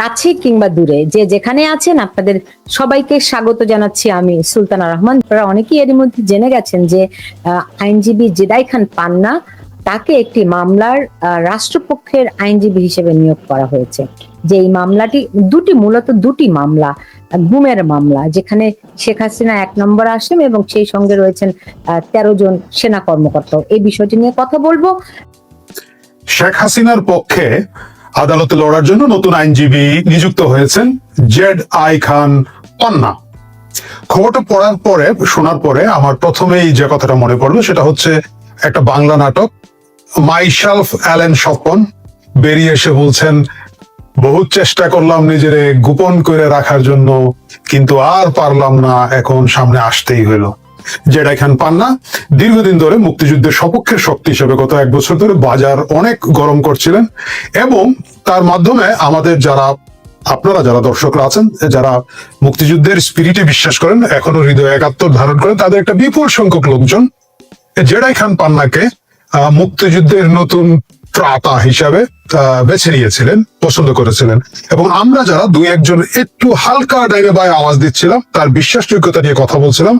কাছে কিংবা দূরে, যে যেখানে আছেন আপনাদের সবাইকে স্বাগত জানাচ্ছি আমি সুলতানা রহমান। আপনারা অনেকেই এরই মধ্যে জেনে গেছেন যে আইনজীবী জেদাই খান পান্না, তাকে একটি মামলার রাষ্ট্রপক্ষের আইনজীবী হিসেবে নিয়োগ করা হয়েছে। যে এই মামলাটি দুটি, মূলত দুটি মামলা, গুমের মামলা, যেখানে শেখ হাসিনা এক নম্বর আসেন এবং সেই সঙ্গে রয়েছেন তেরো জন সেনা কর্মকর্তা এই বিষয়টি নিয়ে কথা বলব। শেখ হাসিনার পক্ষে আদালতে লড়ার জন্য নতুন আইনজীবী নিযুক্ত হয়েছেন জেড আই খান পন্না খবরটা পড়ার পরে, শোনার পরে আমার প্রথমেই যে কথাটা মনে পড়ল সেটা হচ্ছে একটা বাংলা নাটক, মাইশালফ অ্যালেন স্বপন। বেরিয়ে এসে বলছেন বহু চেষ্টা করলাম নিজেরে গোপন করে রাখার জন্য, কিন্তু আর পারলাম না, এখন সামনে আসতেই হইল জেডা খান পান্না, দীর্ঘদিন ধরে মুক্তিযুদ্ধের সপক্ষের শক্তি হিসেবে গত এক বছর ধরে বাজার অনেক গরম করছিলেন এবং তার মাধ্যমে আমাদের যারা, আপনারা যারা দর্শকরা আছেন, যারা মুক্তিযুদ্ধের স্পিরিটে বিশ্বাস করেন, এখনও হৃদয় একাত্তর ধারণ করেন, তাদের একটা বিপুল সংখ্যক লোকজন, জেডাই খান পান্নাকে মুক্তিযুদ্ধের নতুন ত্রাতা হিসাবে বেছে নিয়েছিলেন, পছন্দ করেছিলেন। এবং আমরা যারা দুই একজন একটু হালকা ডাইনে বাই আওয়াজ দিচ্ছিলাম, তার বিশ্বাসযোগ্যতা নিয়ে কথা বলছিলাম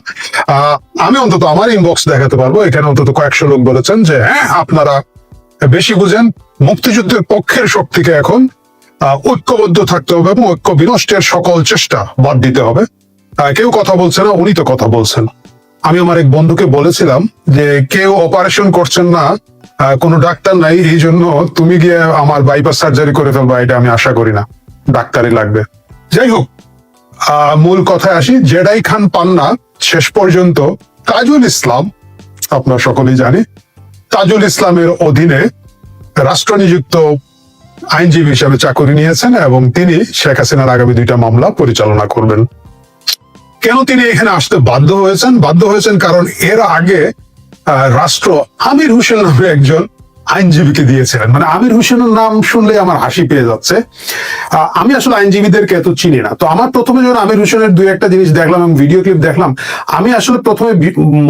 আমি অন্তত আমার ইনবক্স দেখাতে পারব, এখানে অন্তত কয়েকশো লোক বলেছেন যে হ্যাঁ আপনারা বেশি বুঝেন মুক্তিযুদ্ধের পক্ষের শক্তিকে এখন ঐক্যবদ্ধ থাকতে হবে এবং ঐক্য বিনষ্টের সকল চেষ্টা বাদ দিতে হবে। কেউ কথা বলছে না, উনি তো কথা বলছেন। আমি আমার এক বন্ধুকে বলেছিলাম যে, কেউ অপারেশন করছেন না কোনো ডাক্তার নাই, এই জন্য তুমি গিয়ে আমার বাইপাস সার্জারি করে ফেলবা, এটা আমি আশা করি না। ডাক্তারই লাগবে। যাই হোক মূল কথায় আসি, জেডাই খান পান্না শেষ পর্যন্ত তাজুল ইসলাম, আপনার সকলেই জানি তাজুল ইসলামের অধীনে রাষ্ট্র নিযুক্ত আইনজীবী হিসাবে চাকরি নিয়েছেন এবং তিনি শেখ হাসিনার আগামী দুইটা মামলা পরিচালনা করবেন। কেন তিনি এখানে আসতে বাধ্য হয়েছেন? বাধ্য হয়েছেন কারণ এর আগে রাষ্ট্র আমির হোসেন নামে একজন আইনজীবীকে দিয়েছিলেন। মানে আমির হোসেনের নাম শুনলে আমার হাসি পেয়ে যাচ্ছে। আমি আসলে আইনজীবীদেরকে এত চিনি না। তো আমার প্রথমে যখন আমির হোসেনের দুই একটা জিনিস দেখলাম এবং ভিডিও ক্লিপ দেখলাম, আমি আসলে প্রথমে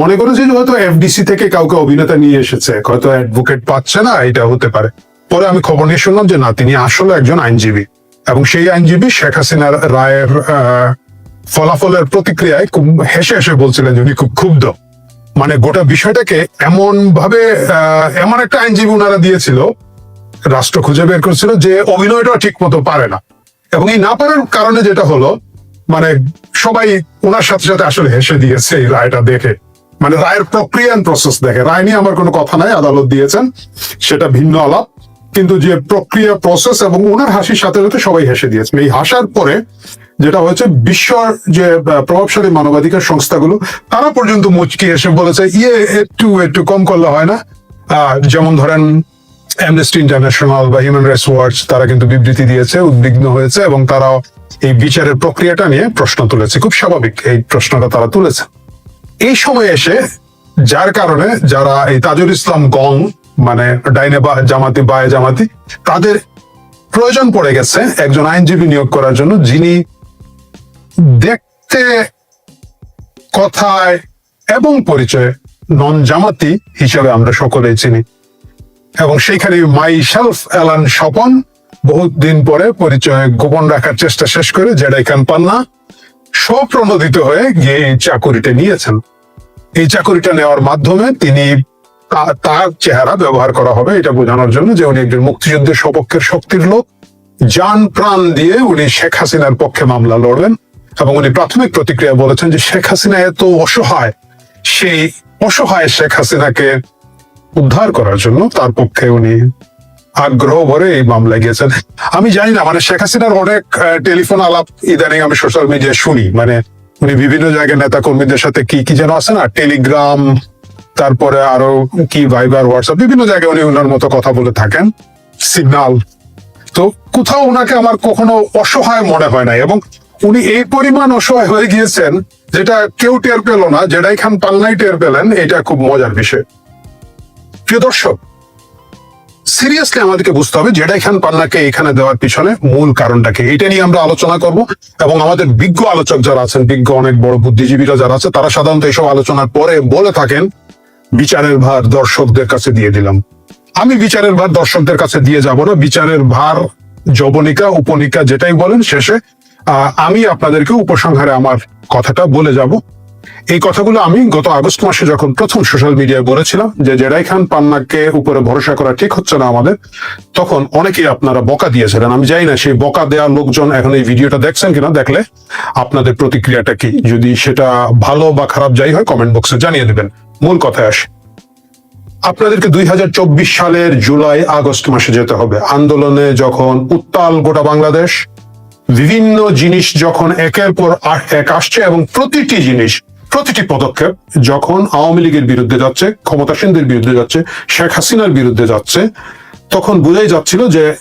মনে করেছি যে হয়তো এফডিসি থেকে কাউকে অভিনেতা নিয়ে এসেছে। হয়তো অ্যাডভোকেট পাচ্ছে না, এটা হতে পারে। পরে আমি খবর নিয়ে শুনলাম যে না, তিনি আসলে একজন আইনজীবী। এবং সেই আইনজীবী শেখ হাসিনার রায়ের ফলাফলের প্রতিক্রিয়ায় খুব হেসে হেসে বলছিলেন যে উনি খুব ক্ষুব্ধ। মানে গোটা বিষয়টাকে এমন ভাবে এমন একটা আইনজীবী ওনারা দিয়েছিল, রাষ্ট্র খুঁজে বের করছিল যে অভিনয়টা ঠিক মতো পারে না। এবং এই না পারার কারণে যেটা হলো মানে সবাই ওনার সাথে সাথে আসলে হেসে দিয়েছে এই রায়টা দেখে। মানে রায়ের প্রক্রিয়া প্রসেস দেখে। রায় নিয়ে আমার কোনো কথা নাই, আদালত দিয়েছেন, সেটা ভিন্ন আলাপ। কিন্তু যে প্রক্রিয়া প্রসেস এবং ওনার হাসির সাথে সাথে সবাই হেসে দিয়েছেন এই হাসার পরে যেটা হয়েছে বিশ্বর যে প্রভাবশালী মানবাধিকার সংস্থাগুলো, তারা পর্যন্ত মুচকি এসে বলেছে ইয়ে একটু একটু কম করলে হয় না। যেমন ধরেন অ্যামনেস্টি ইন্টারন্যাশনাল বা হিউম্যান রাইটস ওয়াচ তারা কিন্তু বিবৃতি দিয়েছে, উদ্বিগ্ন হয়েছে এবং তারাও এই বিচারের প্রক্রিয়াটা নিয়ে প্রশ্ন তুলেছে। খুব স্বাভাবিক এই প্রশ্নটা তারা তুলেছে। এই সময় এসে, যার কারণে যারা এই তাজুল ইসলাম গং মানে ডাইনে বা জামাতি, বায়ে জামাতি, তাদের প্রয়োজন পড়ে গেছে একজন আইনজীবী নিয়োগ করার জন্য, যিনি দেখতে, কথায় এবং পরিচয়ে নন জামাতি হিসাবে আমরা সকলেই চিনি। এবং সেইখানে মাই সেলফ অ্যালান স্বপন বহুত দিন পরে পরিচয় গোপন রাখার চেষ্টা শেষ করে জেডাই খান পান্না স্বপ্রণোদিত হয়ে গিয়ে এই চাকুরিটা নিয়েছেন। এই চাকুরিটা নেওয়ার মাধ্যমে তিনি তার চেহারা ব্যবহার করা হবে এটা বোঝানোর জন্য যে উনি একজন মুক্তিযুদ্ধের সপক্ষের শক্তির লোক। যান প্রাণ দিয়ে উনি শেখ হাসিনার পক্ষে মামলা লড়বেন এবং উনি প্রাথমিক প্রতিক্রিয়া বলেছেন যে শেখ হাসিনা এত অসহায়, সেই অসহায় শেখ হাসিনাকে উদ্ধার করার জন্য তার পক্ষে উনি আগ্রহ ভরে এই মামলায় গিয়েছেন। আমি জানি না মানে শেখ হাসিনার অনেক টেলিফোন আলাপ ইদানিং আমি সোশ্যাল মিডিয়ায় শুনি মানে উনি বিভিন্ন জায়গায় নেতা কর্মীদের সাথে কি কি যেন আছে না, টেলিগ্রাম, তারপরে আরও কি ভাইবার, হোয়াটসঅ্যাপ, বিভিন্ন জায়গায় উনি ওনার মতো কথা বলে থাকেন, সিগনাল। তো কোথাও ওনাকে আমার কখনো অসহায় মনে হয় না এবং উনি এই পরিমাণ অসহায় হয়ে গিয়েছেন, যেটা কেউ টের পেল না যেটাই খান পাল্লাই টের পেলেন, এটা খুব মজার বিষয়। প্রিয় দর্শক সিরিয়াসলি আমাদেরকে বুঝতে হবে জেডাই খান পান্নাকে এখানে দেওয়ার পিছনে মূল কারণটাকে। এটা নিয়ে আমরা আলোচনা করব, এবং আমাদের বিজ্ঞ আলোচক যারা আছেন, বিজ্ঞ অনেক বড় বুদ্ধিজীবীরা যারা আছে, তারা সাধারণত এইসব আলোচনার পরে বলে থাকেন, বিচারের ভার দর্শকদের কাছে দিয়ে দিলাম। আমি বিচারের ভার দর্শকদের কাছে দিয়ে যাব না, বিচারের ভার যবনিকা, উপনিকা যেটাই বলেন, শেষে আমি আপনাদেরকে উপসংহারে আমার কথাটা বলে যাব। এই কথাগুলো আমি গত আগস্ট মাসে যখন প্রথম সোশ্যাল মিডিয়ায় বলেছিলাম যে জেরাই খান পান্নাকে উপরে ভরসা করা ঠিক হচ্ছে না আমাদের, তখন অনেকেই আপনারা বকা দিয়েছিলেন। আমি জানি না সেই বকা দেওয়ার লোকজন এখন এই ভিডিওটা দেখছেন কিনা, দেখলে আপনাদের প্রতিক্রিয়াটা কি? যদি সেটা ভালো বা খারাপ যাই হয় কমেন্ট বক্সে জানিয়ে দেবেন। মূল কথায় আসে। আপনাদেরকে দুই হাজার চব্বিশ সালের জুলাই আগস্ট মাসে যেতে হবে। আন্দোলনে যখন উত্তাল গোটা বাংলাদেশ বিভিন্ন জিনিস যখন একের পর এক আসছে এবং প্রতিটি জিনিস, প্রতিটি পদক্ষেপ যখন আওয়ামী লীগের বিরুদ্ধে যাচ্ছে, ক্ষমতাসীনদের বিরুদ্ধে যাচ্ছে, শেখ হাসিনার বিরুদ্ধে যাচ্ছে, তখন বোঝাই যাচ্ছিল যে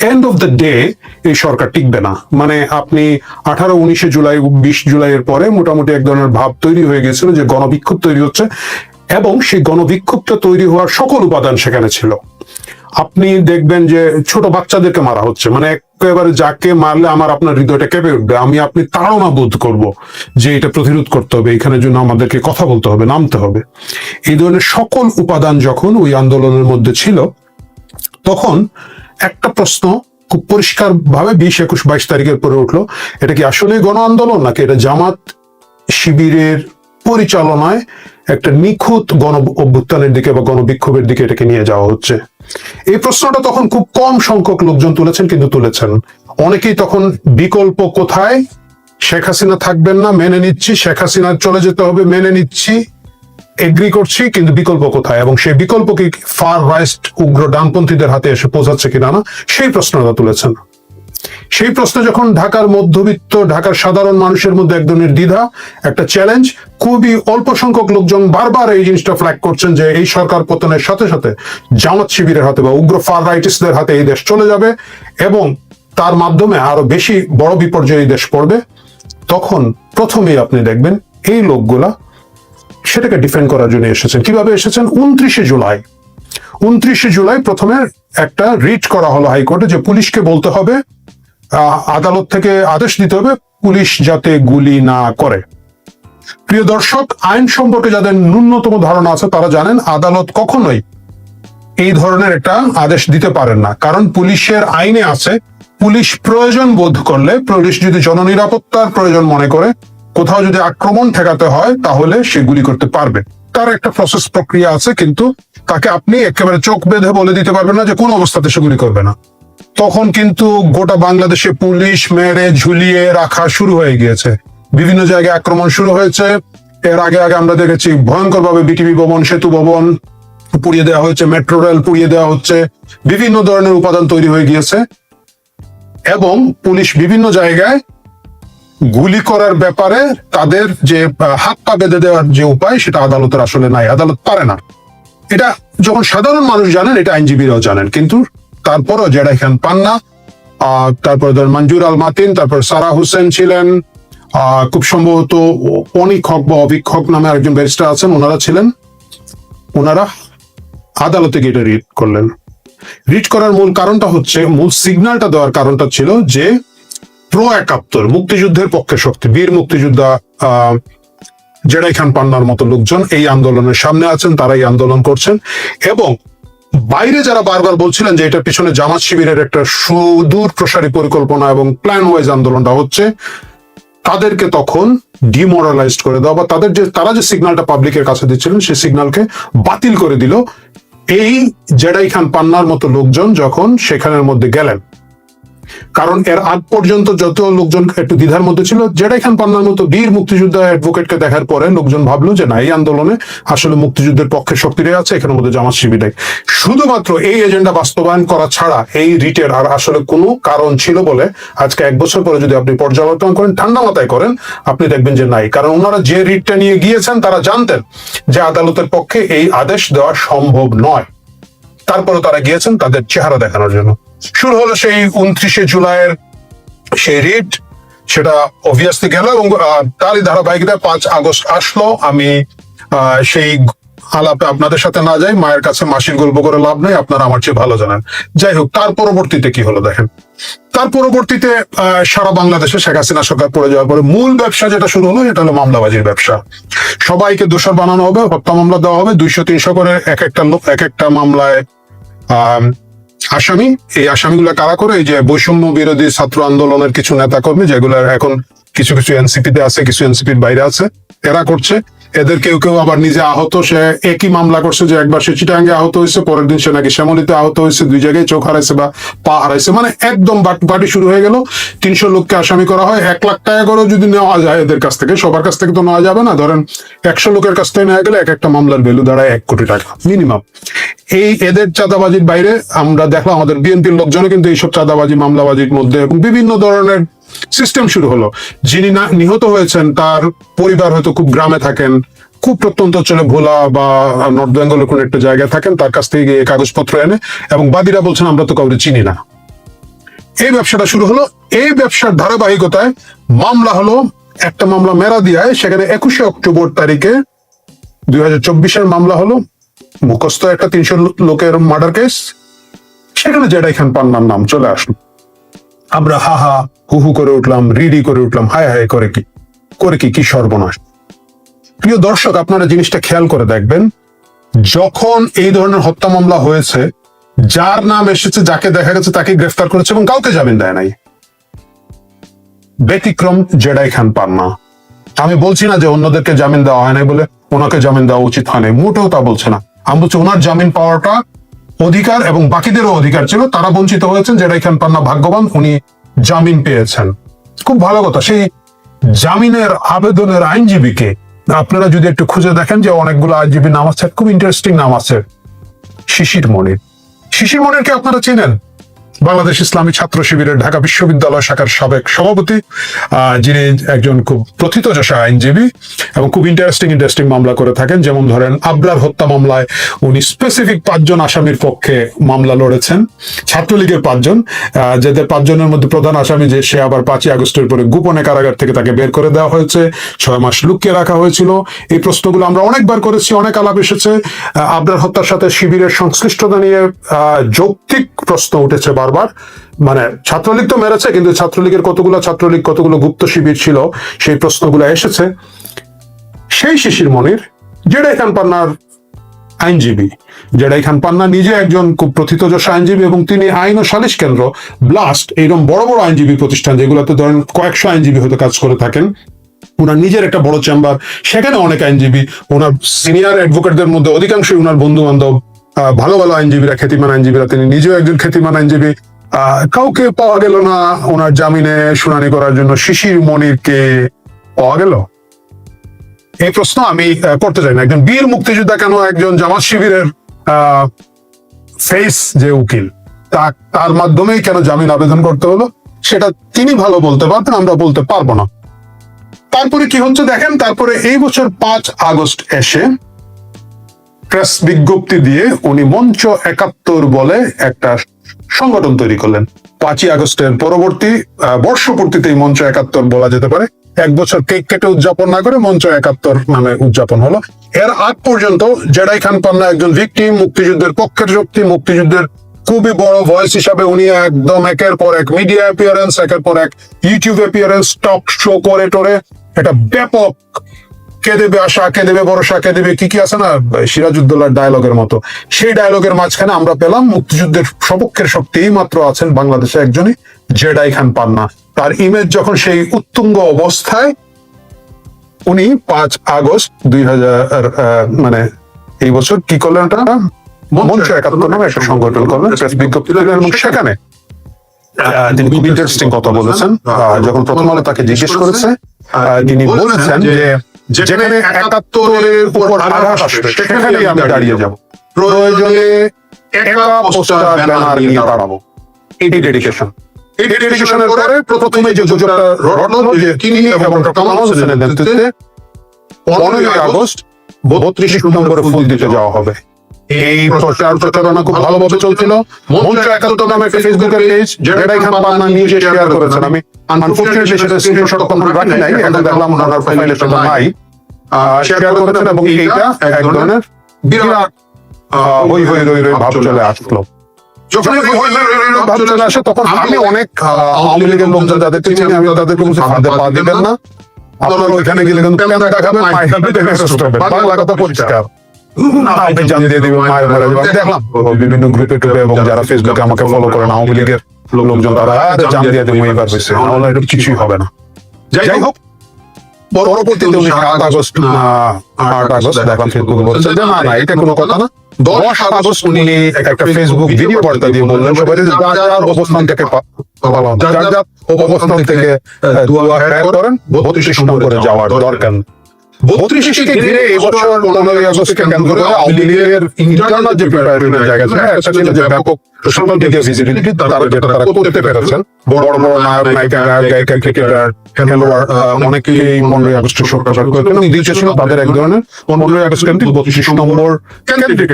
এন্ড অফ দ্য ডে এই সরকার টিকবে না। মানে আপনি আঠারো, উনিশে জুলাই, বিশ জুলাইয়ের পরে মোটামুটি এক ধরনের ভাব তৈরি হয়ে গেছিল যে গণবিক্ষোভ তৈরি হচ্ছে এবং সেই গণবিক্ষোভটা তৈরি হওয়ার সকল উপাদান সেখানে ছিল। আপনি দেখবেন যে ছোট বাচ্চাদেরকে মারা হচ্ছে। মানে একেবারে যাকে মারলে আমার আপনার হৃদয়টা কেঁপে উঠবে, আমি আপনি তাড়না বোধ করব যে এটা প্রতিরোধ করতে হবে। এখানের জন্য আমাদেরকে কথা বলতে হবে, নামতে হবে। এই ধরনের সকল উপাদান যখন ওই আন্দোলনের মধ্যে ছিল, তখন একটা প্রশ্ন খুব পরিষ্কার ভাবে বিশ একুশ বাইশ তারিখের পরে উঠল, এটা কি আসলে গণ আন্দোলন নাকি এটা জামাত শিবিরের পরিচালনায় একটা নিখুঁত গণ অভ্যুত্থানের দিকে বা গণবিক্ষোভের দিকে এটাকে নিয়ে যাওয়া হচ্ছে। এই প্রশ্নটা তখন খুব কম সংখ্যক লোকজন তুলেছেন, কিন্তু তুলেছেন। অনেকেই তখন বিকল্প কোথায়? শেখ হাসিনা থাকবেন না, মেনে নিচ্ছি। শেখ হাসিনা চলে যেতে হবে, মেনে নিচ্ছি। এগ্রি করছি, কিন্তু বিকল্প কোথায়? এবং সেই বিকল্প কি ফার রাইস্ট উগ্র ডানপন্থীদের হাতে এসে পৌঁছাচ্ছে কিনা না? সেই প্রশ্নটা তুলেছেন। সেই প্রশ্ন যখন ঢাকার মধ্যবিত্ত, ঢাকার সাধারণ মানুষের মধ্যে এক ধরনের দ্বিধা, একটা চ্যালেঞ্জ খুবই অল্প সংখ্যক লোকজন বারবার এই জিনিসটা ফ্ল্যাগ করছেন যে এই সরকার পতনের সাথে সাথে জামাত শিবিরের হাতে বা উগ্র ফার রাইটিসদের হাতে এই দেশ চলে যাবে এবং তার মাধ্যমে আরও বেশি বড় বিপর্যয় দেশ পড়বে। তখন প্রথমেই আপনি দেখবেন এই লোকগুলা সেটাকে ডিফেন্ড করার জন্য এসেছেন। কীভাবে এসেছেন? উনত্রিশে জুলাই। উনত্রিশে জুলাই প্রথমে একটা রিট করা হলো হাইকোর্টে যে পুলিশকে বলতে হবে আদালত থেকে আদেশ দিতে হবে, পুলিশ যাতে গুলি না করে। প্রিয় দর্শক, আইন সম্পর্কে যাদের ন্যূনতম ধারণা আছে, তারা জানেন আদালত কখনোই এই ধরনের একটা আদেশ দিতে পারেন না। কারণ পুলিশের আইনে আছে, পুলিশ প্রয়োজন বোধ করলে, পুলিশ যদি জননিরাপত্তার প্রয়োজন মনে করে, কোথাও যদি আক্রমণ ঠেকাতে হয়, তাহলে সে গুলি করতে পারবে। তার একটা প্রসেস প্রক্রিয়া আছে, কিন্তু তাকে আপনি একেবারে চোখ বেঁধে বলে দিতে পারবেন না যে কোন অবস্থাতে সে গুলি করবে না। তখন কিন্তু গোটা বাংলাদেশে পুলিশ মেরে ঝুলিয়ে রাখা শুরু হয়ে গিয়েছে। বিভিন্ন জায়গায় আক্রমণ শুরু হয়েছে। এর আগে আগে আমরা দেখেছি ভয়ঙ্কর ভাবে বিটিভি ভবন, সেতু ভবন পুড়িয়ে দেওয়া হয়েছে, মেট্রো রেল পুড়িয়ে দেওয়া হচ্ছে, বিভিন্ন ধরনের উপাদান তৈরি হয়ে গিয়েছে। এবং পুলিশ বিভিন্ন জায়গায় গুলি করার ব্যাপারে তাদের যে হাত পা বেঁধে দেওয়ার যে উপায়, সেটা আদালতের আসলে নাই, আদালত পারে না। এটা যখন সাধারণ মানুষ জানেন, এটা আইনজীবীরাও জানেন, কিন্তু তারপরও জেডাই খান পান্না আহ, তারপর ধর মঞ্জুর আল মাতিন তারপর সারা হোসেন ছিলেন। খুব সম্ভবত অনিক হক বা অভিক হক নামে একজন ব্যারিস্টার আছেন ওনারা ছিলেন। ওনারা আদালতে গিয়ে এটা রিট করলেন। রিট করার মূল কারণটা হচ্ছে মূল সিগন্যালটা দেওয়ার কারণটা ছিল যে প্রো একাত্তর মুক্তিযুদ্ধের পক্ষে শক্তি বীর মুক্তিযোদ্ধা জেডাই খান পান্নার মতো লোকজন এই আন্দোলনের সামনে আছেন তারা এই আন্দোলন করছেন। এবং বাইরে যারা বারবার বলছিলেন যে এটার পিছনে জামাত শিবিরের একটা সুদূর প্রসারী পরিকল্পনা এবং প্ল্যান ওয়াইজ আন্দোলনটা হচ্ছে, তাদেরকে তখন ডিমোরালাইজড করে দেওয়া বা তাদের যে, তারা যে সিগনালটা পাবলিকের কাছে দিচ্ছিলেন, সেই সিগন্যালকে বাতিল করে দিল। এই জেডাই খান পান্নার মতো লোকজন যখন সেখানের মধ্যে গেলেন কারণ এর আগ পর্যন্ত যত লোকজন একটু দ্বিধার মধ্যে ছিল, জেডাই খান পান্নার মতো বীর মুক্তিযোদ্ধা অ্যাডভোকেটকে দেখার পরে লোকজন ভাবলো যে না, এই আন্দোলনে আসলে মুক্তিযুদ্ধের পক্ষে শক্তিরাই আছে, এখানের মধ্যে জামাত শিবিরাই শুধুমাত্র এই এজেন্ডা বাস্তবায়ন করা ছাড়া এই রিটের আর আসলে কোনো কারণ ছিল বলে আজকে এক বছর পরে যদি আপনি পর্যালোচনা করেন, ঠান্ডা মাথায় করেন, আপনি দেখবেন যে নাই। কারণ ওনারা যে রিটটা নিয়ে গিয়েছেন, তারা জানতেন যে আদালতের পক্ষে এই আদেশ দেওয়া সম্ভব নয়। তারপরে তারা গিয়েছেন তাদের চেহারা দেখানোর জন্য। শুরু হলো সেই উনত্রিশে জুলাইয়ের সেই রিট, সেটা অবভিয়াসলি গেল এবং তারই ধারাবাহিকতা পাঁচ আগস্ট আসলো। আমি সেই আলাপে আপনাদের সাথে না যাই, মায়ের কাছে মাসির গল্প করে লাভ নেই, আপনারা আমার চেয়ে ভালো জানেন। যাই হোক, তার পরবর্তীতে কি হলো দেখেন? তার পরবর্তীতে সারা বাংলাদেশে শেখ হাসিনা সরকার পড়ে যাওয়ার পরে মূল ব্যবসা যেটা শুরু হলো এটা হলো মামলাবাজির ব্যবসা। সবাইকে দোষর বানানো হবে, হত্যা মামলা দেওয়া হবে, দুইশো তিনশো করে এক একটা এক একটা মামলায় আসামি? এই আসামিগুলো কারা করে? এই যে বৈষম্য বিরোধী ছাত্র আন্দোলনের কিছু নেতা কর্মী যেগুলো এখন কিছু কিছু এনসিপি তে আছে, কিছু এনসিপির বাইরে আছে, এরা করছে। এদের কেউ কেউ আবার নিজে আহত, সে একই মামলা করছে যে একবার সে চিটাঙ্গে আহত হয়েছে, পরের দিন সে নাকি শ্যামলিতে আহত হয়েছে, দুই জায়গায় চোখ হারাইছে বা পা হারাইছে। মানে একদম বাটি শুরু হয়ে গেল। তিনশো লোককে আসামি করা হয়। এক লাখ টাকা করেও যদি নেওয়া যায় এদের কাছ থেকে, সবার কাছ থেকে তো নেওয়া যাবে না। ধরেন একশো লোকের কাছ থেকে নেওয়া গেলে এক একটা মামলার ভ্যালু দাঁড়ায় এক কোটি টাকা, মিনিমাম। এই এদের চাঁদাবাজির বাইরে আমরা দেখলাম আমাদের বিএনপির লোকজনও কিন্তু এইসব চাঁদাবাজি, মামলাবাজির মধ্যে বিভিন্ন ধরনের সিস্টেম শুরু হলো। যিনি নিহত হয়েছেন, তার পরিবার হয়তো খুব গ্রামে থাকেন, খুব প্রত্যন্ত অঞ্চলে ভোলা বা নর্থ বেঙ্গলের কোন একটা জায়গায় থাকেন, তার কাছ থেকে গিয়ে কাগজপত্র এনে এবং বাদীরা বলছেন, আমরা তো কাউকে চিনি না। এই ব্যবসাটা শুরু হলো। এই ব্যবসার ধারাবাহিকতায় মামলা হলো, একটা মামলা মেরা দিয়ায় সেখানে একুশে অক্টোবর তারিখে দুই হাজার চব্বিশের মামলা হলো। মুখস্থ একটা তিনশো লোকের মার্ডার কেস সেখানে জেডাই খান পান্নার নাম চলে আসলো। আমরা হা হা হু হু করে উঠলাম রিডি করে উঠলাম, হায় হায় করে কি করে কি কি সর্বনাশ। প্রিয় দর্শক, আপনারা জিনিসটা খেয়াল করে দেখবেন, যখন এই ধরনের হত্যা মামলা হয়েছে, যার নাম এসেছে, যাকে দেখা গেছে তাকে গ্রেফতার করেছে এবং কাউকে জামিন দেয় নাই। ব্যতিক্রম জেডাই খান পান্না। আমি বলছি না যে অন্যদেরকে জামিন দেওয়া হয় নাই বলে ওনাকে জামিন দেওয়া উচিত হয় নাই, মোটেও তা বলছে না। আমি ওনার জামিন পাওয়াটা অধিকার এবং বাকিদেরও অধিকার ছিল, তারা বঞ্চিত হয়েছেন যেটা এখান পান্না ভাগ্যবান, উনি জামিন পেয়েছেন। খুব ভালো কথা। সেই জামিনের আবেদনের আইনজীবীকে আপনারা যদি একটু খুঁজে দেখেন যে অনেকগুলো আইনজীবীর নাম আছে, খুব ইন্টারেস্টিং নাম আছে, শিশির মনির। শিশির মনিরকে আপনারা চেনেন? বাংলাদেশ ইসলামী ছাত্র শিবিরের ঢাকা বিশ্ববিদ্যালয় শাখার সাবেক সভাপতি যিনি একজন খুব প্রথিতযশা আইনজীবী এবং খুব ইন্টারেস্টিং ইন্টারেস্টিং মামলা করে থাকেন। যেমন ধরেন আবরার হত্যা মামলায় উনি স্পেসিফিক পাঁচজন আসামির পক্ষে মামলা লড়েছেন। ছাত্রলীগের পাঁচজন যাদের পাঁচজনের মধ্যে প্রধান আসামি যে, সে আবার পাঁচই আগস্টের পরে গোপনে কারাগার থেকে তাকে বের করে দেওয়া হয়েছে। ছয় মাস লুকিয়ে রাখা হয়েছিল। এই প্রশ্নগুলো আমরা অনেকবার করেছি, অনেক আলাপ এসেছে। আবরার হত্যার সাথে শিবিরের সংশ্লিষ্টতা নিয়ে যৌক্তিক প্রশ্ন উঠেছে বারবার। মানে ছাত্রলীগ তো মেরেছে, কিন্তু ছাত্রলীগের কতগুলো ছাত্রলীগ, কতগুলো গুপ্ত শিবির ছিল, সেই প্রশ্নগুলো এসেছে। সেই শিশির মনির, জেডাই খান পান্নার আইনজীবী। জেডাই খান পান্না নিজে একজন খুব প্রথিতযশা আইনজীবী এবং তিনি আইন ও সালিশ কেন্দ্র, ব্লাস্ট, এইরকম বড় বড় আইনজীবী প্রতিষ্ঠান, যেগুলোতে ধরেন কয়েকশো আইনজীবী হয়তো কাজ করে থাকেন। ওনার নিজের একটা বড় চেম্বার, সেখানে অনেক আইনজীবী ওনার সিনিয়র অ্যাডভোকেটদের মধ্যে অধিকাংশই ওনার বন্ধু বান্ধব ভালো ভালো আইনজীবীরা, খ্যাতিমান আইনজীবীরা, তিনি নিজেও একজন খ্যাতিমান আইনজীবী। কাউকে পাওয়া গেল না ওনার জামিনে শুনানি করার জন্য শিশির মনিরকে পাওয়া গেল? এই প্রশ্ন আমি করতে চাই না। একজন বীর মুক্তিযোদ্ধা কেন একজন জামাত শিবিরের ফেস যে উকিল, তা তার মাধ্যমেই কেন জামিন আবেদন করতে হলো? সেটা তিনি ভালো বলতে পারতেন, আমরা বলতে পারব না। তারপরে কি হচ্ছে দেখেন, তারপরে এই বছর পাঁচ আগস্ট এসে প্রেস বিজ্ঞপ্তি দিয়ে উনি মঞ্চ একাত্তর বলে একটা সংগঠন তৈরি করলেন। পাঁচই আগস্টের পরবর্তী বর্ষপূর্তিতে মঞ্চ একাত্তর বলা যেতে পারে। এক বছর কেক কেটে উদযাপন না করে মঞ্চ একাত্তর নামে উদযাপন হলো। এর আগ পর্যন্ত জেডাই খান পান্না একজন ভিকটিম মুক্তিযুদ্ধের পক্ষের শক্তি, মুক্তিযুদ্ধের খুবই বড় ভয়েস হিসাবে উনি একদম একের পর এক মিডিয়া অ্যাপিয়ারেন্স একের পর এক ইউটিউব অ্যাপিয়ারেন্স টক শো করে টোরে। এটা ব্যাপক কে দেবে আশা কে দেবে ভরসা কে দেবে কি কি আছে না? সিরাজউদ্দৌলার ডায়লগের মতো। সেই ডায়লগের মাঝখানে আমরা পেলাম মুক্তিযুদ্ধের সপক্ষের শক্তি মাত্র আছেন বাংলাদেশে একজনই জেডাই খান পান্না। তার ইমেজ যখন সেই উত্তুঙ্গ অবস্থায় উনি পাঁচ আগস্ট দুই হাজার মানে এই বছর কি করলেন এটা মঞ্চ একাত্তর নামে একটা সংগঠন করলেন প্রেস বিজ্ঞপ্তি এবং সেখানে আহ, তিনি খুব ইন্টারেস্টিং কথা বলেছেন। যখন প্রথম আলো তাকে জিজ্ঞেস করেছে আহ, তিনি বলেছেন যে যেখানে একাত্তরের উপর আঘাত আসবে, সেখানেই আমি দাঁড়িয়ে যাব। প্রয়োজনে একা পোস্টার ব্যানার নিয়ে দাঁড়াবো। ডেডিকেশন এই ডেডিকেশনের পরে প্রথমে যে রটলো যে এবং কামাল হোসেনের নেতৃত্বে পনেরোই আগস্ট বত্রিশ নম্বরে ফুল দিতে যাওয়া হবে। এই প্রচার প্রচারণা খুব ভালোভাবে চলছিল। মঞ্চ একাত্তর নামে একটা ফেসবুকের পেজ জেডাই খান পান্না নিজে শেয়ার করেছেন। আমি আনফরচুনেটলি সেটা স্ক্রিনশট তখন রাখি নাই, এখন দেখলাম ওনার ফাইলে সেটা নাই। শেয়ার করেছেন এবং এইটা এক ধরনের বিরাট হই হই রই রই ভাব চলে আসলো। যখন এই হই হই রই রই ভাব চলে আসে তখন আমি অনেক আওয়ামী লীগের লোকজন যাদেরকে চিনি আমি তাদেরকে বলছি ফাঁদে পা দিবেন না। আপনারা ওইখানে গেলে কিন্তু প্যান দেখাবেন মাইক দেখাবেন, arrest হবেন। বাংলা কথা পরিষ্কার। আমি জানিয়ে দিয়ে দিব মায়ের ঘরে যাব। আমি দেখলাম বিভিন্ন গ্রুপে টুপে এবং যারা ফেসবুকে আমাকে ফলো করেন আওয়ামী লীগের লোকজন তারা আরে জান দিয়ে দেবো হয়েছে। কিছুই হবে না। যাই হোক পরবর্তীতে উনি সাত আগস্ট আট আগস্ট দেখলাম ফেসবুকে বলছেন। যে না না এটা কোনো কথা না। দশ আগস্ট উনি একটা ফেসবুক ভিডিও বার্তা দিয়ে বললেন সবাই যে যার যার অবস্থান থেকে। যার যার অবস্থান থেকে আহ, করেন ভবিষ্যৎ করেন করে যাওয়ার দরকার নেই। বত্রিশকে ঘিরে এবছর পনেরোই করতে পেরেছেন বড় ক্রিকেটার খেলোয়াড় অনেকেই এবং তাদের এক ধরনের পনেরোই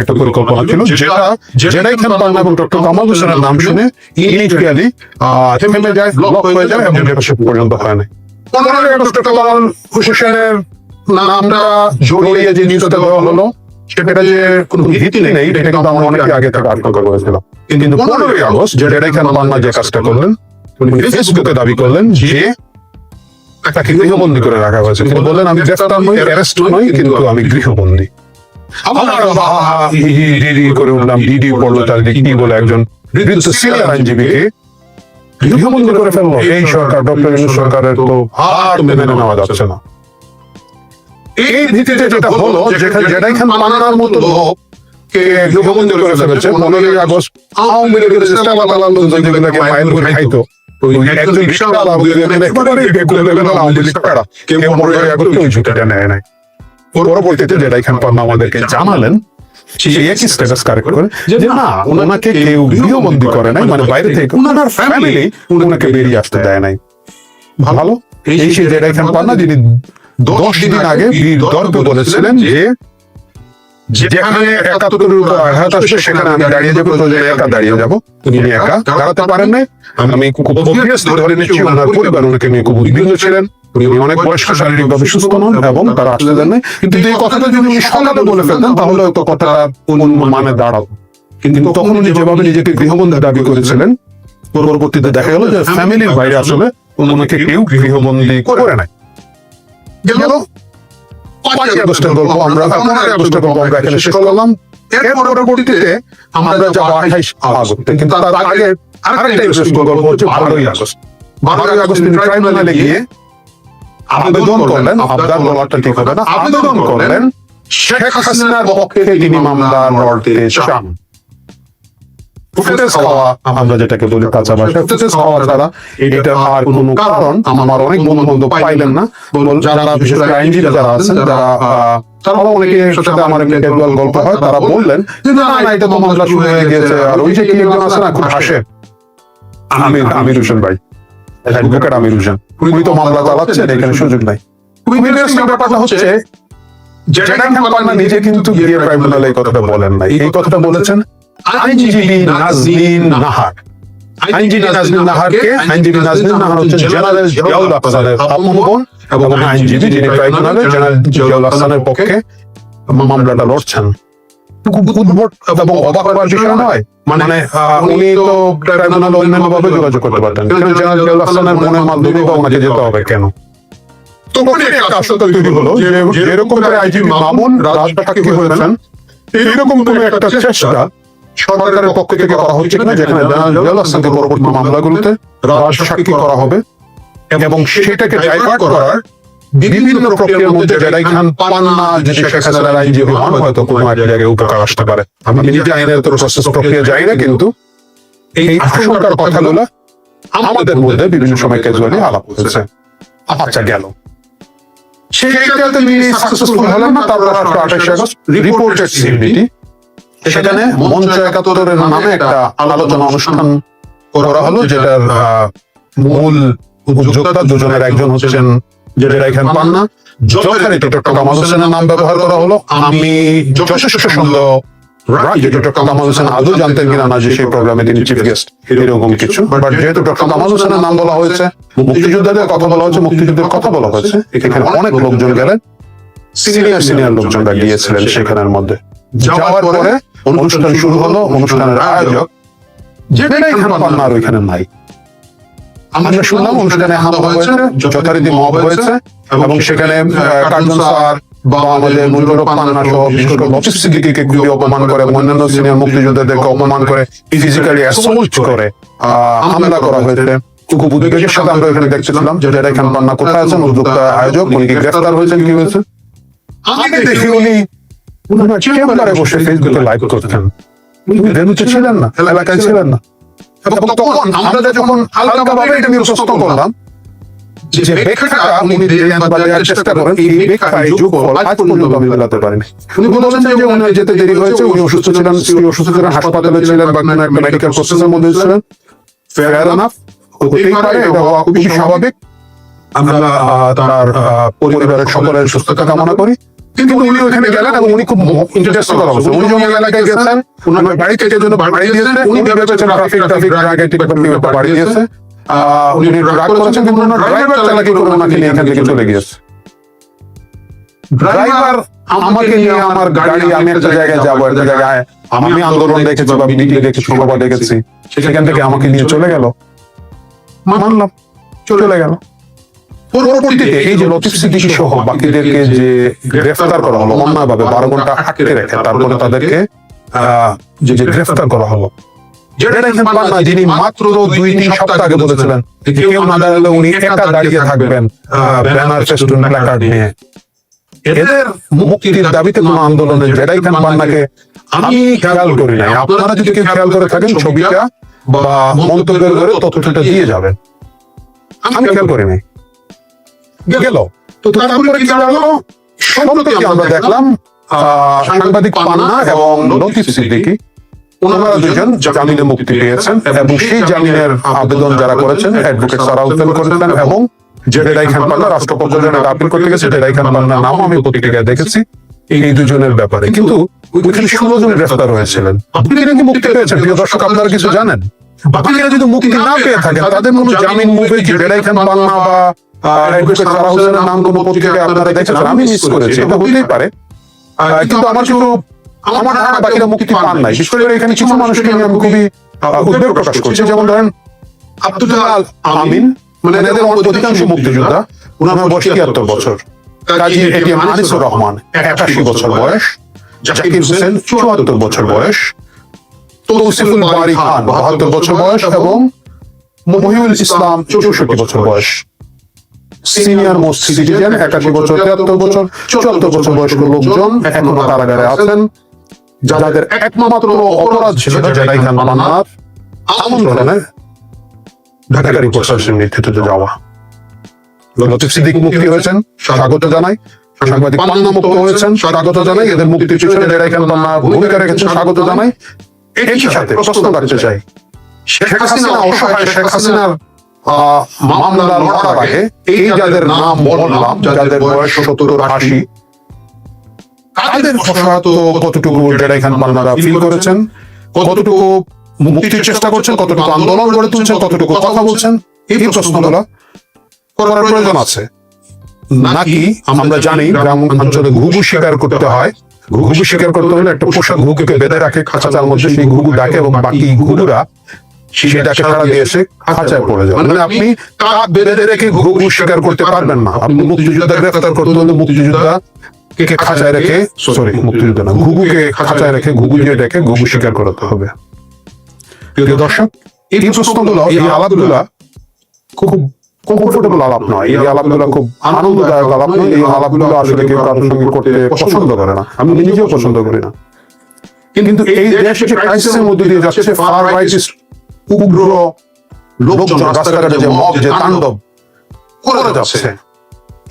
একটা পরিকল্পনা ছিল, যেটা যেটাই খান পান্না এবং ডক্টর নাম শুনে ইনিশিয়ালি থেমে যায় ব্লক হয়ে যায়, এবং যেটা পর্যন্ত হয় না পনেরোই আগস্ট নামটা জড়িয়ে যে দেওয়া হলো সেটা যে কোনো ভিত্তি নেই, এটা কিন্তু আমরা অনেক আগে থেকে করেছিলাম। কিন্তু পনেরোই আগস্ট পান্না যে কাজটা করলেন, উনি ফেসবুকে দাবি করলেন যে তাকে গৃহবন্দী করে রাখা হয়েছে। বললেন, আমি গ্রেফতার নই, অ্যারেস্ট নই, কিন্তু আমি গৃহবন্দী। করে করে এই সরকারের তো আর মেনে নেওয়া যাচ্ছে না। এই ভিত্তিতে যেটা হলো পান্নার মতো লোক কে গৃহবন্দী করে ফেলেছে পনেরোই আগস্ট আওয়ামী লীগের চেষ্টা বাতালার লোকজন যেগুলোকে মাইল করে খাইতো। ওই একজন রিক্সাওয়ালা বুঝলেন একেবারে বেকুব লেভেলের আওয়ামী লীগ কারা কেউ পনেরোই আগস্ট ওই ঝুঁকিটা নেয় নাই। পরবর্তীতে জেডাই খান পান্না আমাদেরকে জানালেন একই স্ট্যাটাস কারেক্ট করে যে না ওনাকে কেউ গৃহবন্দী করে নাই মানে বাইরে থেকে ওনার ফ্যামিলি ওনাকে বেরিয়ে আসতে দেয় নাই। ভালো? এই সেই জেডাই খান পান্না যিনি দশ দিন আগে বীর দর্পে বলেছিলেন যে যেখানে একাত্তরের উপর আঘাত আসছে সেখানে আমি দাঁড়িয়ে যাব তো একা দাঁড়িয়ে যাব। তিনি একা দাঁড়াতে পারেন নাই আমি খুব ধরে নিচ্ছি ওনার পরিবার ওনাকে নিয়ে খুব উদ্বিগ্ন ছিলেন। উনি অনেক বয়স্ক শারীরিকভাবে সুস্থ নন এবং তারা আসতে দেন কিন্তু এই কথাটা যদি উনি সকালে বলে ফেলতেন তাহলে হয়তো কথাটা অন্য মানে দাঁড়াতো। কিন্তু তখন উনি যেভাবে নিজেকে গৃহবন্ধী দাবি করেছিলেন পরবর্তীতে দেখা গেল যে ফ্যামিলির বাইরে আসলে ওনাকে কেউ গৃহবন্দী করে নাই গেল। পাঁচই আগস্টের গল্প। আমরা পনেরোই আগস্টের গল্প আমরা এখানে শেষ করলাম। এর পরবর্তীতে আমরা যাব আঠাইশ আগস্টে। কিন্তু তার আগে আরেকটা ইন্টারেস্টিং গল্প হচ্ছে বারোই আগস্ট। বারোই আগস্ট ট্রাইব্যুনালে গিয়ে আবেদন করলেন আবদার বলাটা ঠিক হবে না। আবেদন করলেন শেখ হাসিনার পক্ষে তিনি মামলা লড়তে চান। ফুটেজ খাওয়া আমরা যেটাকে বলি কাঁচা ভাষা ফুটেজ খাওয়া এটা আর কোনো কারণ আমার অনেক বন্ধু বান্ধব পাইলেন না। যারা বিশেষ করে আইনজীবী যারা আছেন যারা তারা অনেকে সাথে আমার একটা গল্প হয় তারা বললেন যে না না এটা তো মামলা শুরু হয়ে গেছে আর ওই যে কি একজন আছে না খুব হাসে। আমির আমির হোসেন ভাই অ্যাডভোকেট আমির হোসেন উনি তো মামলা চালাচ্ছেন এখানে সুযোগ নাই। খুবই ইন্টারেস্টিং ব্যাপারটা হচ্ছে যেটা পান্না নিজে কিন্তু গিয়ে ট্রাইব্যুনালে এই কথাটা বলেন নাই। এই কথাটা বলেছেন আইনজীবী নাজনীন নাহার। আইনজীবী নাজনীন নাহারকে আইনজীবী নাজনীন নাহার হচ্ছেন জেনারেল জিয়াউল আহসানের আপন বোন এবং আইনজীবী যিনি ট্রাইব্যুনালে জেনারেল জিয়াউল আহসানের পক্ষে মামলাটা লড়ছেন। উদ্ভট এবং অবাক হওয়ার বিষয় নয়। মানে উনি তো ট্রাইব্যুনালে অন্যান্য ভাবে যোগাযোগ করতে পারতেন। কিন্তু জেনারেল জিয়াউল আহসানের মনের মাধ্যমে বা ওনাকে যেতে হবে কেন? তখন একটা আশঙ্কা তৈরি হলো যে করে আইজিপি মামুন রাজসাক্ষী হয়েছেন এইরকম কোন একটা চেষ্টা সরকারের পক্ষ থেকে করা হচ্ছে কিনা? যেখানে হাসানকে পরবর্তী মামলাগুলোতে রাজসাক্ষী করা হবে এবং সেটাকে ডাইভার্ট করার বিভিন্ন প্রক্রিয়ার মধ্যে খান পান্না যে শেখ হাসিনার আইনজীবী হন হয়তো কোনো এক জায়গায় উপকার আসতে পারে। আমি নিজে আইনের তো প্রসেস প্রক্রিয়া যাই না কিন্তু এই আশঙ্কার কথাগুলো আমাদের মধ্যে বিভিন্ন সময় ক্যাজুয়ালি আলাপ হয়েছে আচ্ছা গেল। সেইটাতে তিনি সাকসেসফুল হলেন না তারপর আঠাশে আগস্ট রিপোর্টেড সেখানে মঞ্চ একাত্তরের নামে একটা আলোচনা অনুষ্ঠান করা হলো যেটার মূল উদ্যোক্তা দুজনের একজন হচ্ছেন যেটা এখানে পান্না যথারীতি ডক্টর কামাল হোসেনের নাম ব্যবহার করা হলো। আমি যথেষ্ট সন্দেহ রাখি যে ডক্টর কামাল হোসেন আদৌ জানতেন কিনা না যে সেই প্রোগ্রামে তিনি চিফ গেস্ট এরকম কিছু। বাট যেহেতু ডক্টর কামাল হোসেনের নাম বলা হয়েছে মুক্তিযোদ্ধাদের কথা বলা হয়েছে মুক্তিযুদ্ধের কথা বলা হয়েছে এখানে অনেক লোকজন গেলেন। সিনিয়র সিনিয়র লোকজনরা গিয়েছিলেন সেখানের মধ্যে। যাওয়ার পরে অনুষ্ঠান শুরু হলো অনুষ্ঠানের আয়োজক যেটাই ওইখানে নাই। আমরা শুনলাম অনুষ্ঠানে হামলা হয়েছে যথারীতি মব হয়েছে এবং সেখানে কার্জন স্যার বা আমাদের মুজিবুর সহ বিশেষ করে সিদ্দিকীকে খুবই অপমান করে অন্যান্য সিনিয়র মুক্তিযোদ্ধাদেরকে অপমান করে ফিজিক্যালি অ্যাসল্ট করে হামলা করা হয়েছে। উদ্বেগের সাথে আমরা এখানে দেখছিলাম যে জেডাই খান পান্না কোথায় আছেন উদ্যোক্তা আয়োজক উনি কি গ্রেফতার হয়েছেন কি হয়েছে? আমি দেখি উনি চেম্বারে বসে ফেসবুকে লাইভ করতেন। ভেনুতে ছিলেন না এলাকায় ছিলেন না। এবং তখন আমরা যখন হালকাভাবে এটা নিয়ে করলাম যে ব্যাখ্যাটা উনি দেওয়ার চেষ্টা করেন এই আজ পর্যন্ত আমি মেলাতে পারিনি। উনি বলেছেন যে উনি যেতে দেরি হয়েছে উনি অসুস্থ ছিলেন উনি অসুস্থ ছিলেন হাসপাতালে ছিলেন বা কোনো একটা মেডিকেল প্রসেসের মধ্যে ছিলেন। ফেয়ার এনাফ হতেই পারে এটা হওয়া খুবই স্বাভাবিক। আমরা তার পরিবারের সকলের সুস্থতা কামনা করি কিন্তু উনি ওখানে গেলেন এবং উনি খুব ইন্টারেস্ট উনি যখন এলাকায় গেছেন জন্য বাড়ি দিয়েছে উনি আগে টিকিট একটা বাড়ি দিয়েছে। উনি রাগ করেছেন কিন্তু ওনার ড্রাইভার চালাকি করে ওনাকে নিয়ে এখান থেকে চলে গিয়েছে। ড্রাইভার আমাকে নিয়ে আমার গাড়ি আমি একটা জায়গায় যাব একটা জায়গায় আমি আন্দোলন দেখেছি বা মিটিং দেখেছি সভা দেখেছি। সেখান থেকে আমাকে নিয়ে চলে গেল। মানলাম চলে গেল। পরবর্তীতে এই যে লতিফ সিদ্দিকী সহ বাকিদেরকে যে গ্রেফতার করা হলো অন্যায়ভাবে বারো ঘণ্টা আটকে রেখে তারপরে তাদেরকে যে যে গ্রেফতার করা হলো। যিনি মাত্র দুই তিন সপ্তাহ আগে বলেছিলেন কেউ না দাঁড়ালে উনি একা দাঁড়িয়ে থাকবেন ব্যানার ফেস্টুন প্ল্যাকার্ড নিয়ে। এদের মুক্তির দাবিতে কোন আন্দোলনে জেডাই খান পান্নাকে আমি খেয়াল করি নাই। আপনারা যদি কেউ খেয়াল করে থাকেন ছবিটা বা মন্তব্যের করে তথ্যটা দিয়ে যাবেন আমি খেয়াল করি নাই গেল। তো তারপরে কি দাঁড়াল? সম্প্রতি আমরা দেখলাম সাংবাদিক পান্না এবং লতিফ সিদ্দিকী। ওনারা দুজন জামিনে মুক্তি পেয়েছেন এবং সেই জামিনের আবেদন যারা করেছেন অ্যাডভোকেট সারাউদ্দিন করেছেন এবং খান পান্না আপিল করতে গেছে খান পান্নার নাম আমি পত্রিকায় দেখেছি। এই দুজনের ব্যাপারে। কিন্তু ওইখানে ষোলো জন গ্রেফতার হয়েছিলেন। আপনি নাকি মুক্তি পেয়েছেন। প্রিয় দর্শক আপনারা কিছু জানেন। বাকিরা যদি মুক্তি না পেয়ে থাকেন তাদের কোনো জামিন মুভে কি খান পান্না বা নাম কোনো পত্রিকায় আপনারা দেখেছেন আমি মিস করেছি এটা হতেই পারে। কিন্তু আমার কিন্তু আমার ধারণা বাকিরা মুক্তি পান নাই। বিশেষ করে এখানে কিছু মানুষকে আমি খুবই উদ্বেগ প্রকাশ করছি। যেমন ধরেন আব্দুল্লাহ আমিন মানে এদের অধিকাংশ মুক্তিযোদ্ধা ওনার বয়স তিয়াত্তর বছর। কাজী এটিএম আনিসুর রহমান একাশি বছর বয়স। জাকির হোসেন চুয়াত্তর বছর বয়স। তৌসিফুল বারি খান বাহাত্তর বছর বয়স এবং মহিউল ইসলাম চৌষট্টি বছর বয়স সিনিয়র মোস্ট সিটিজেন, একাশি বছর, তিয়াত্তর বছর, চুয়াত্তর বছর বয়স্ক লোকজন এখনও কারাগারে আছেন, যাদের একমাত্র অপরাধ ছিল জেলাই খান মান্নার। আমন্ত্রণে প্রশাসন নেতৃত্বে যাওয়া। লতিফ সিদ্দিক মুক্তি হয়েছেন, স্বাগত জানাই। সাংবাদিক মুক্ত হয়েছেন, স্বাগত জানাই। এদের মুক্তির পিছনে জেলাই খান ভূমিকা রেখেছেন, স্বাগত জানাই। একই সাথে প্রশ্ন রাখতে চাই শেখ হাসিনা, অসহায় শেখ হাসিনার মামলা লড়ার আগে এই যাদের নাম বললাম যাদের বয়স সত্তর আশি তাদের অসহায়ত কতটুকু জেডাই খান পান্নারা ফিল করেছেন? কতটুকু মুক্তির চেষ্টা করছেন? কতটুকু আন্দোলন গড়ে তুলছেন? কতটুকু কথা বলছেন? এই প্রশ্নগুলো করার প্রয়োজন আছে। নাকি আমরা জানি গ্রাম অঞ্চলে ঘুঘু শিকার করতে হয়। ঘুঘু শিকার করতে হলে একটা পোষা ঘুঘুকে বেঁধে রাখে খাঁচা খাঁচার মধ্যে সেই ঘুঘু ডাকে এবং বাকি ঘুঘুরা সেটাকে তারা দিয়ে এসে খাঁচায় পড়ে যায়। মানে আপনি কাক বেঁধে রেখে ঘুঘু শিকার করতে পারবেন না। আপনি মুক্তিযোদ্ধা গ্রেফতার করতে হলে মুক্তিযোদ্ধা কে খাঁচায় রেখে সরি মুক্তিযোদ্ধা না ঘুঘুকে খাঁচায় রেখে ঘুঘু দিয়ে রেখে ঘুঘু শিকার করাতে হবে। প্রিয় দর্শক এই প্রশ্নগুলো এই আলাপগুলা খুব কমফোর্টেবল আলাপ নয়। এই আলাপগুলো খুব আনন্দদায়ক আলাপ নয়। এই আলাপগুলো আসলে কেউ কারোর সঙ্গে করতে পছন্দ করে না। আমি নিজেও পছন্দ করি না। কিন্তু এই দেশ যে ক্রাইসিসের মধ্যে দিয়ে যাচ্ছে ফার রাইটিস্ট উগ্র লোকজন রাস্তাঘাটে যে মব যে তাণ্ডব করে যাচ্ছে।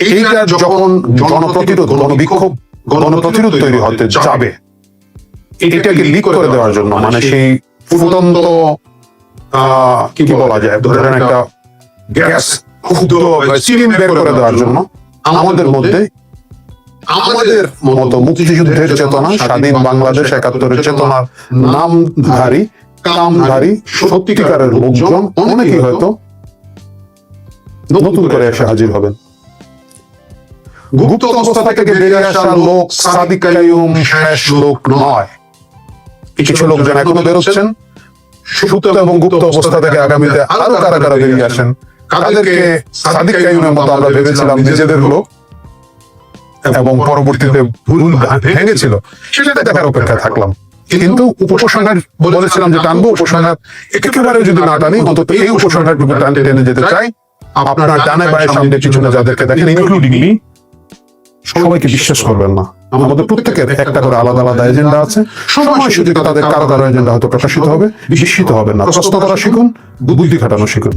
এইটা যখন জনপ্রতিরোধ গণবিক্ষোভ গণপ্রতিরোধ তৈরি হতে যাবে এটাকে লিক করে দেওয়ার জন্য মানে সেই ফুটন্ত আহ, কি বলা যায় ধরেন একটা গ্যাস স্টিম বের করে দেওয়ার জন্য আমাদের মধ্যে আমাদের মতো মুক্তিযুদ্ধের চেতনা স্বাধীন বাংলাদেশ একাত্তরের চেতনার নামধারী কামধারী সত্যিকারের লোকজন অনেকেই হয়তো নতুন করে এসে হাজির হবেন। গুপ্ত অবস্থা থেকে বেরিয়ে আসা লোক সাদিক কাইয়ুম শেষ লোক নয়। কিছু লোকজন এখনও বেরোচ্ছেন। সুপ্ত এবং গুপ্ত অবস্থা থেকে আগামীতে আরও কারা কারা বেরিয়ে আসেন? কাদেরকে সাদিক কাইয়ুমের মতো আমরা ভেবেছিলাম নিজেদের লোক এবং পরবর্তীতে ভুল ভেঙেছিল। সেটা দেখার অপেক্ষায় থাকলাম। কিন্তু উপসংহার বলেছিলাম যে টানবো, উপসংহার একেবারে যদি না টানি, অন্তত এই উপসংহারটুকু টানতে টেনে যেতে চাই। আপনার ডানে বায়ে সামনে পিছনে যাদেরকে দেখেন ইনক্লুডিং মি সবাইকে বিশ্বাস করবেন না। আমাদের প্রত্যেকের একটা করে আলাদা আলাদা এজেন্ডা আছে। সময় সুযোগে তাদের কারও কারও এজেন্ডা হয়তো প্রকাশিত হবে, বিস্মিত হবেন না। কষ্ট করা শিখুন, বুদ্ধি খাটানো শিখুন।